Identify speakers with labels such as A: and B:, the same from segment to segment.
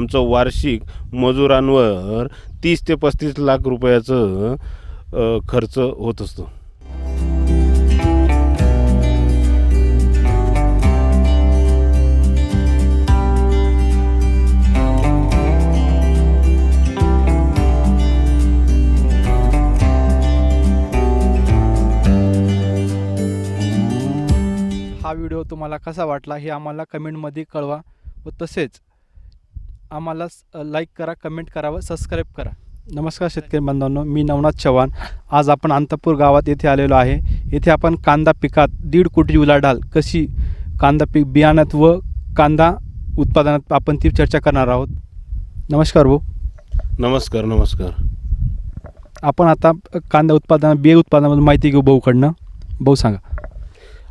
A: आमचं वार्षिक मजुरांवर तीस ते पस्तीस लाख रुपयाचं खर्च होत असतो.
B: हा व्हिडिओ तुम्हाला कसा वाटला हे आम्हाला कमेंटमध्ये कळवा व तसेच आम्हाला लाईक करा कमेंट करा व सबस्क्राईब करा. नमस्कार शेतकरी बांधवांनो मी नवनाथ चव्हाण. आज आपण अंतपूर गावात येथे आलेलो आहे. येथे आपण कांदा पिकात दीड कोटी उलाढाल कशी कांदा पीक बियाण्यात व कांदा उत्पादनात आपण ती चर्चा करणार आहोत. नमस्कार भाऊ.
A: नमस्कार नमस्कार.
B: आपण आता कांदा उत्पादन बिया उत्पादनाबद्दल माहिती घेऊ भाऊकडनं. भाऊ सांगा.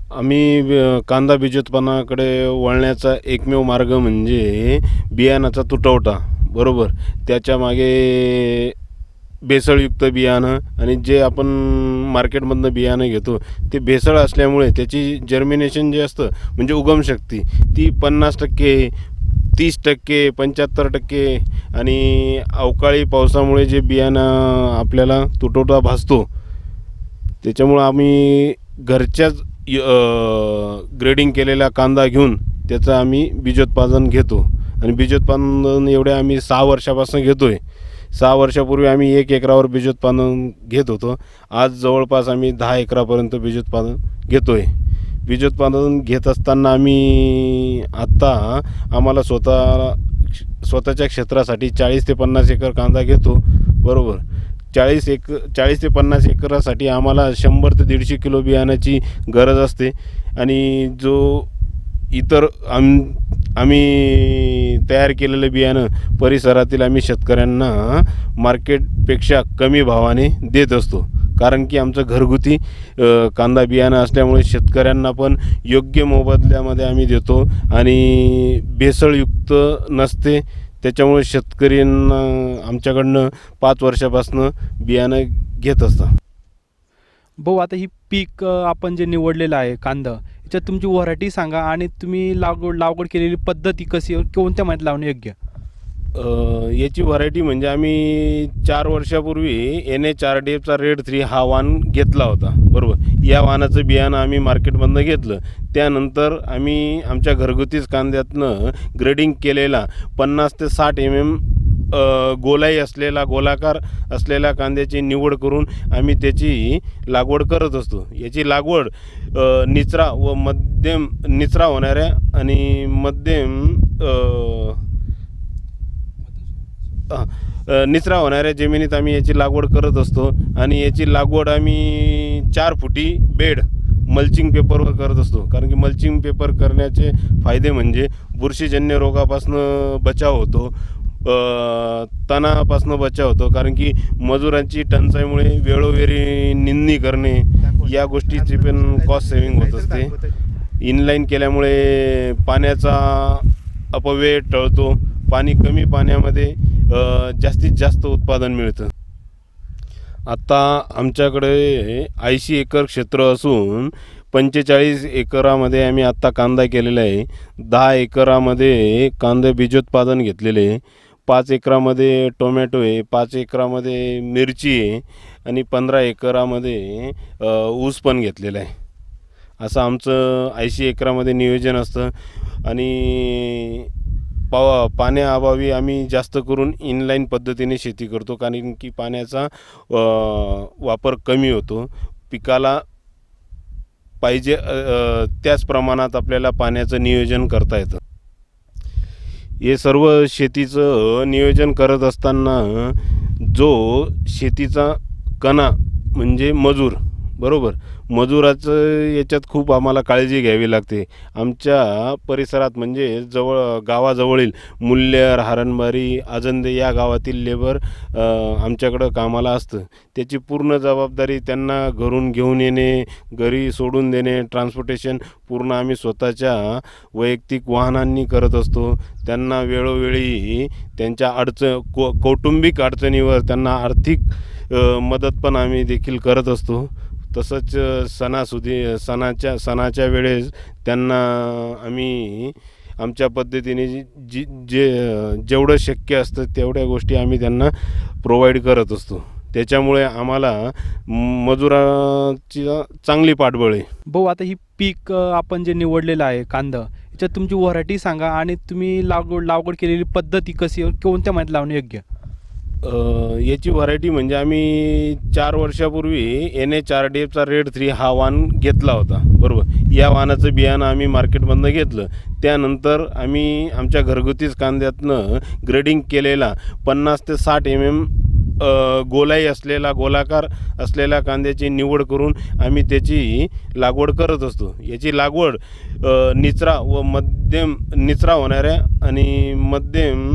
A: आम्ही कांदा कांदा बीजोत्पादनाकडे वळण्याचा एकमेव मार्ग म्हणजे बियाणाचा तुटवटा बरोबर? त्याच्यामागे भेसळयुक्त बियाणं आणि जे आपण मार्केटमधनं बियाणं घेतो ते भेसळ असल्यामुळे त्याची जर्मिनेशन जे असतं म्हणजे उगमशक्ती ती पन्नास टक्के तीस टक्के पंच्याहत्तर टक्के आणि अवकाळी पावसामुळे जे बियाणं आपल्याला तुटवटा भासतो त्याच्यामुळं आम्ही घरच्याच ग्रेडिंग केलेला कांदा घेऊन त्याचं आम्ही बीजोत्पादन घेतो. आणि बीजोत्पादन एवढे आम्ही सहा वर्षापासून घेतो आहे सहा वर्षापूर्वी आम्ही एक एकरावर बीजोत्पादन घेत होतो. आज जवळपास आम्ही दहा एकरापर्यंत बीजोत्पादन घेतो आहे बीजोत्पादन घेत असताना आम्ही आत्ता आम्हाला स्वतः स्वतःच्या क्षेत्रासाठी चाळीस ते पन्नास एकर कांदा घेतो. बरोबर. चाळीस एक चाळीस ते पन्नास एकरासाठी आम्हाला शंभर ते दीडशे किलो बियाण्याची गरज असते. आणि जो इतर आम आम्ही तयार केलेलं बियाणं परिसरातील आम्ही शेतकऱ्यांना मार्केटपेक्षा कमी भावाने देत असतो. कारण की आमचं घरगुती कांदा बियाणं असल्यामुळे शेतकऱ्यांना पण योग्य मोबदल्यामध्ये आम्ही देतो. आणि भेसळयुक्त नसते. त्याच्यामुळे शेतकऱ्यांना आमच्याकडनं पाच वर्षापासनं बियाणं घेत असतं
B: भाऊ आता ही पीक आपण जे निवडलेलं आहे कांदा याच्यात तुमची व्हरायटी सांगा आणि तुम्ही लागवड लागवड केलेली पद्धती कशी कोणत्या महिन्यात लावणं योग्य?
A: याची व्हरायटी म्हणजे आम्ही चार वर्षापूर्वी एन एच आर डी एफचा रेड थ्री हा वाहन घेतला होता. बरोबर? या वाहनाचं बियाणं आम्ही मार्केटमधनं घेतलं. त्यानंतर आम्ही आमच्या घरगुतीच कांद्यातनं ग्रेडिंग केलेला पन्नास ते साठ एम एम गोलाई असलेला गोलाकार असलेल्या कांद्याची निवड करून आम्ही त्याची लागवड करत असतो. याची लागवड निचरा व मध्यम निचरा होणाऱ्या आणि मध्यम निचरा होणाऱ्या जमिनीत आम्ही याची लागवड करत असतो आणि याची लागवड आम्ही चार फुटी बेड मल्चिंग पेपरवर करत असतो. कारण की मल्चिंग पेपर करण्याचे फायदे म्हणजे बुरशीजन्य रोगापासून बचाव होतो तणापासून तणापासनं बचाव होतो. कारण की मजुरांची टंचाईमुळे वेळोवेळी निंदणी करणे या गोष्टीची पण कॉस्ट सेविंग होत असते. इनलाईन केल्यामुळे पाण्याचा अपव्यय टळतो. पाणी कमी पाण्यामध्ये जास्तीत जास्त उत्पादन मिळतं. आता आमच्याकडे ऐंशी एकर क्षेत्र असून पंचेचाळीस एकरामध्ये आम्ही आत्ता कांदा केलेला आहे. दहा एकरामध्ये कांदा बीजोत्पादन घेतलेले आहे. पाच एकरामध्ये टोमॅटो आहे पाच एकरामध्ये मिरची आहे आणि पंधरा एकरामध्ये ऊस पण घेतलेला आहे. असं आमचं ऐंशी एकरामध्ये नियोजन असतं आणि पावा पाण्याअभावी आम्ही जास्त करून इनलाईन पद्धतीने शेती करतो. कारण की पाण्याचा वापर कमी होतो. पिकाला पाहिजे त्याच प्रमाणात आपल्याला पाण्याचं नियोजन करता येतं. हे सर्व शेतीचं नियोजन करत असताना जो शेतीचा कणा म्हणजे मजूर बरोबर? मजुराचं याच्यात खूप आम्हाला काळजी घ्यावी लागते. आमच्या परिसरात म्हणजे जवळ गावाजवळील मूल्य हारणबारी आजंदे या गावातील लेबर आमच्याकडं कामाला असतं. त्याची पूर्ण जबाबदारी त्यांना घरून घेऊन येणे घरी सोडून देणे ट्रान्सपोर्टेशन पूर्ण आम्ही स्वतःच्या वैयक्तिक वाहनांनी करत असतो. त्यांना वेळोवेळी त्यांच्या अडचण कौ कौटुंबिक अडचणीवर त्यांना आर्थिक मदत पण आम्ही देखील करत असतो. तसंच सणासुदी सणाच्या सणाच्या वेळेस त्यांना आम्ही आमच्या पद्धतीने जी जी जे जेवढं शक्य असतं तेवढ्या गोष्टी आम्ही त्यांना प्रोव्हाइड करत असतो. त्याच्यामुळे आम्हाला मजुराची चांगली पाठबळ आहे.
B: भाऊ आता ही पीक आपण जे निवडलेलं आहे कांदा याच्यात तुमची व्हरायटी सांगा आणि तुम्ही लागवड लागवड केलेली पद्धती कशी कोणत्या महिन्यात लावणे योग्य?
A: याची व्हरायटी म्हणजे आम्ही चार वर्षापूर्वी एन एच आर डी एफचा रेड थ्री हा वाहन घेतला होता. बरोबर? या वाहनाचं बियाणं आम्ही मार्केटमधनं घेतलं. त्यानंतर आम्ही आमच्या घरगुतीच कांद्यातनं ग्रेडिंग केलेला पन्नास ते साठ एम एम गोलाई असलेला गोलाकार असलेल्या कांद्याची निवड करून आम्ही त्याची लागवड करत असतो. याची लागवड निचरा व मध्यम निचरा होणाऱ्या आणि मध्यम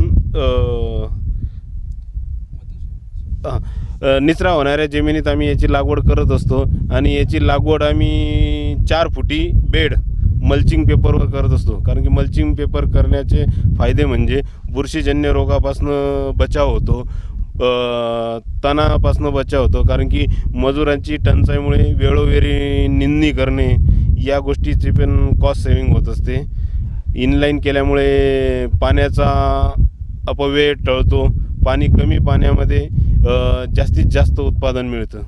A: निचरा होणाऱ्या जमिनीत आम्ही याची लागवड करत असतो आणि याची लागवड आम्ही चार फुटी बेड मल्चिंग पेपरवर करत असतो. कारण की मल्चिंग पेपर करण्याचे फायदे म्हणजे बुरशीजन्य रोगापासून बचाव होतो तणापासून बचाव होतो. कारण की मजुरांची टंचाईमुळे वेळोवेळी निंदणी करणे या गोष्टीची पण कॉस्ट सेविंग होत असते. इनलाईन केल्यामुळे पाण्याचा अपव्यय टळतो. पाणी कमी पाण्यामध्ये जास्तीत जास्त उत्पादन मिळतं.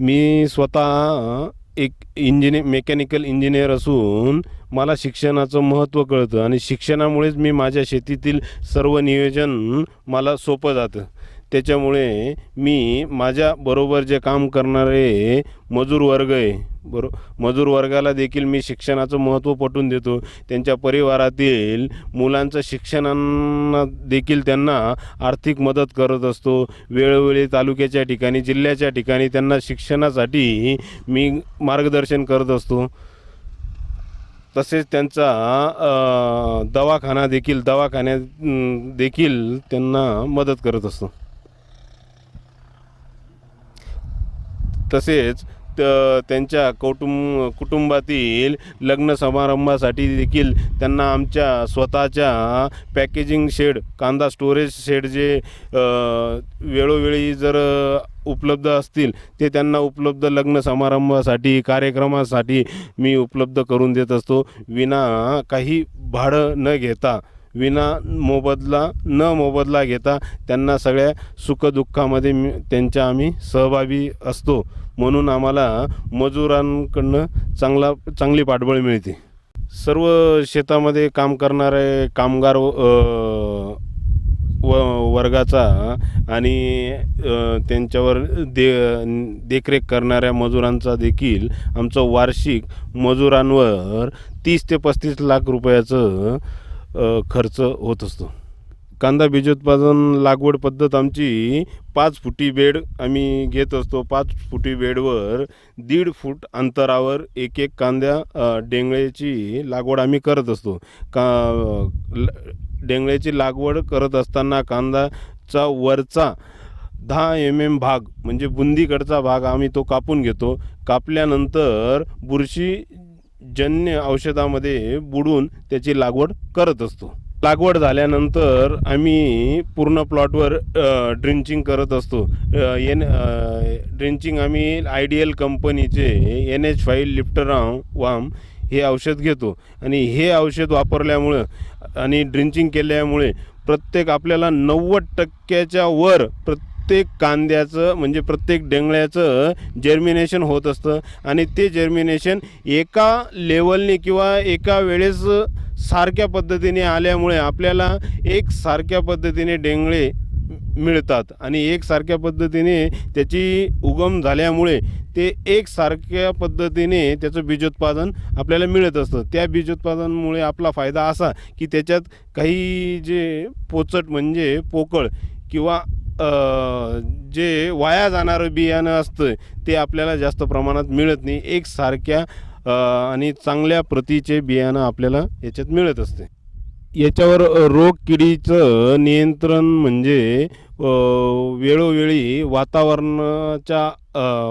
A: मी स्वतः एक इंजिनि मेकॅनिकल इंजिनियर असून मला शिक्षणाचं महत्त्व कळतं आणि शिक्षणामुळेच मी माझ्या शेतीतील सर्व नियोजन मला सोपं जातं. त्याच्यामुळे मी माझ्याबरोबर जे काम करणारे मजूर वर्ग आहे बरो मजूर वर्गाला देखील मी शिक्षणाचं महत्त्व पटवून देतो. त्यांच्या परिवारातील मुलांचं शिक्षणांना देखील त्यांना आर्थिक मदत करत असतो. वेळोवेळी तालुक्याच्या ठिकाणी जिल्ह्याच्या ठिकाणी त्यांना शिक्षणासाठी मी मार्गदर्शन करत असतो. तसेच त्यांचा दवाखाना देखील दवाखान्यात देखील त्यांना मदत करत असतो. तसेच त्यांच्या कौटुंब कुटुंबातील लग्न समारंभासाठी देखील त्यांना आमच्या स्वतःच्या पॅकेजिंग शेड कांदा स्टोरेज शेड जे वेळोवेळी जर उपलब्ध असतील ते त्यांना उपलब्ध लग्न समारंभासाठी कार्यक्रमासाठी मी उपलब्ध करून देत असतो. विना काही भाडं न घेता विना मोबदला न मोबदला घेता त्यांना सगळ्या सुखदुःखामध्ये मी त्यांच्या आम्ही सहभागी असतो. म्हणून आम्हाला मजुरांकडनं चांगला चांगली पाठबळ मिळते. सर्व शेतामध्ये काम करणारे कामगार व वर्गाचा आणि त्यांच्यावर दे देखरेख करणाऱ्या मजुरांचा देखील आमचं वार्षिक मजुरांवर तीस ते पस्तीस लाख रुपयाचं खर्च होत असतो. कांदा बीजोत्पादन लागवड पद्धत आमची पाच फुटी बेड आम्ही घेत असतो. पाच फुटी बेडवर दीड फूट अंतरावर एक एक कांद्या डेंगळ्याची लागवड आम्ही करत असतो. का डेंगळ्याची लागवड करत असताना कांदाचा वरचा दहा एम एम भाग म्हणजे बुंदीकडचा भाग आम्ही तो कापून घेतो. कापल्यानंतर बुरशीजन्य औषधामध्ये बुडून त्याची लागवड करत असतो. लागवड झाल्यानंतर आम्ही पूर्ण प्लॉटवर ड्रिंचिंग करत असतो. एन ड्रिंचिंग आम्ही आयडियल कंपनीचे एन एच फाईल लिफ्टराम वाम हे औषध घेतो. आणि हे औषध वापरल्यामुळं आणि ड्रिंचिंग केल्यामुळे प्रत्येक आपल्याला नव्वद टक्क्याच्या वर प्रत्येक प्रत्येक कांद्याचं म्हणजे प्रत्येक डेंगळ्याचं जर्मिनेशन होत असतं. आणि ते जर्मिनेशन एका लेवलने किंवा एका वेळेस सारख्या पद्धतीने आल्यामुळे आपल्याला एक सारख्या पद्धतीने डेंगळे मिळतात. आणि एकसारख्या पद्धतीने त्याची उगम झाल्यामुळे ते एकसारख्या पद्धतीने त्याचं बीजोत्पादन आपल्याला मिळत असतं. त्या बीजोत्पादनामुळे आपला फायदा असा की त्याच्यात काही जे पोचट म्हणजे पोकळ किंवा जे वाया जाणारं बियाणं असतं ते आपल्याला जास्त प्रमाणात मिळत नाही. एकसारख्या आणि चांगल्या प्रतीचे बियाणं आपल्याला याच्यात मिळत असते. याच्यावर रोग किडीचं नियंत्रण म्हणजे वेळोवेळी वातावरणाच्या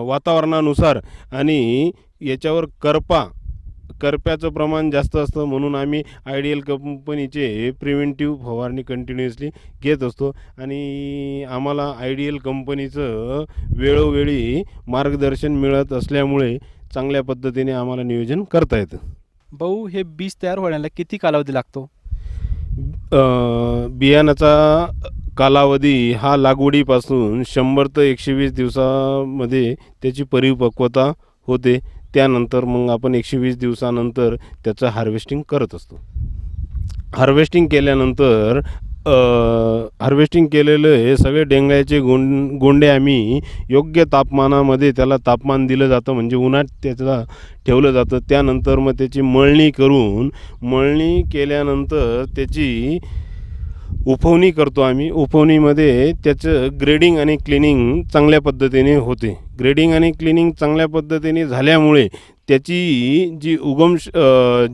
A: वातावरणानुसार आणि याच्यावर करपा करप्याचं प्रमाण जास्त असतं म्हणून आम्ही आयडियल कंपनीचे प्रिव्हेंटिव्ह फवारणी कंटिन्युअसली घेत असतो. आणि आम्हाला आयडियल कंपनीचं वेळोवेळी मार्गदर्शन मिळत असल्यामुळे चांगल्या पद्धतीने आम्हाला नियोजन करता येतं.
B: भाऊ हे बीज तयार होण्याला किती कालावधी लागतो?
A: बियाणाचा कालावधी हा लागवडीपासून शंभर ते एकशे वीस दिवसामध्ये त्याची परिपक्वता होते. त्यानंतर मग आपण एकशे वीस दिवसानंतर त्याचं हार्वेस्टिंग करत असतो. हार्वेस्टिंग केल्यानंतर हार्वेस्टिंग केलेलं हे सगळे डेंगळ्याचे गों गोंडे आम्ही योग्य तापमानामध्ये त्याला तापमान दिलं जातं म्हणजे उन्हात त्याचा ठेवलं जातं. त्यानंतर मग त्याची मळणी करून मळणी केल्यानंतर त्याची उफवणी करतो आम्ही. उफवणीमध्ये त्याचं ग्रेडिंग आणि क्लिनिंग चांगल्या पद्धतीने होते. ग्रेडिंग आणि क्लिनिंग चांगल्या पद्धतीने झाल्यामुळे त्याची जी उगम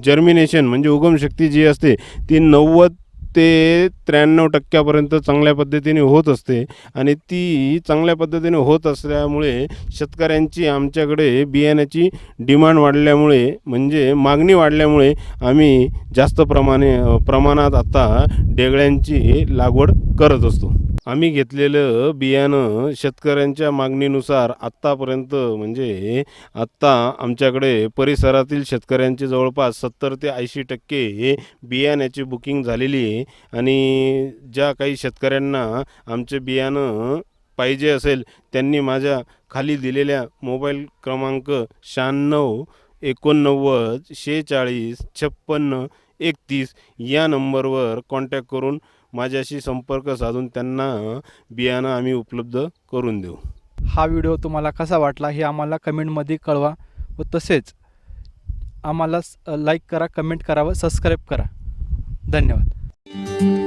A: जर्मिनेशन म्हणजे उगमशक्ती जी असते ती नव्वद ते त्र्याण्णव टक्क्यापर्यंत चांगल्या पद्धतीने होत असते. आणि ती चांगल्या पद्धतीने होत असल्यामुळे शेतकऱ्यांची आमच्याकडे बियाण्याची डिमांड वाढल्यामुळे म्हणजे मागणी वाढल्यामुळे आम्ही जास्त प्रमाणे प्रमाणात आता डेगळ्यांची लागवड करत असतो. आम्ही घेतलेलं बियाणं शेतकऱ्यांच्या मागणीनुसार आत्तापर्यंत म्हणजे आत्ता आमच्याकडे परिसरातील शेतकऱ्यांचे जवळपास सत्तर ते ऐंशी टक्के बियाण्याची बुकिंग झालेली आहे. आणि ज्या काही शेतकऱ्यांना आमचे बियाणं पाहिजे असेल त्यांनी माझ्या खाली दिलेल्या मोबाईल क्रमांक शहाण्णव एकोणनव्वद शेहेचाळीस छप्पन्न एकतीस या नंबरवर कॉन्टॅक्ट करून माझ्याशी संपर्क साधून त्यांना बियाणं आम्ही उपलब्ध करून देऊ.
B: हा व्हिडिओ तुम्हाला कसा वाटला हे आम्हाला कमेंटमध्ये कळवा व तसेच आम्हाला लाईक करा कमेंट करा व सबस्क्राईब करा. धन्यवाद.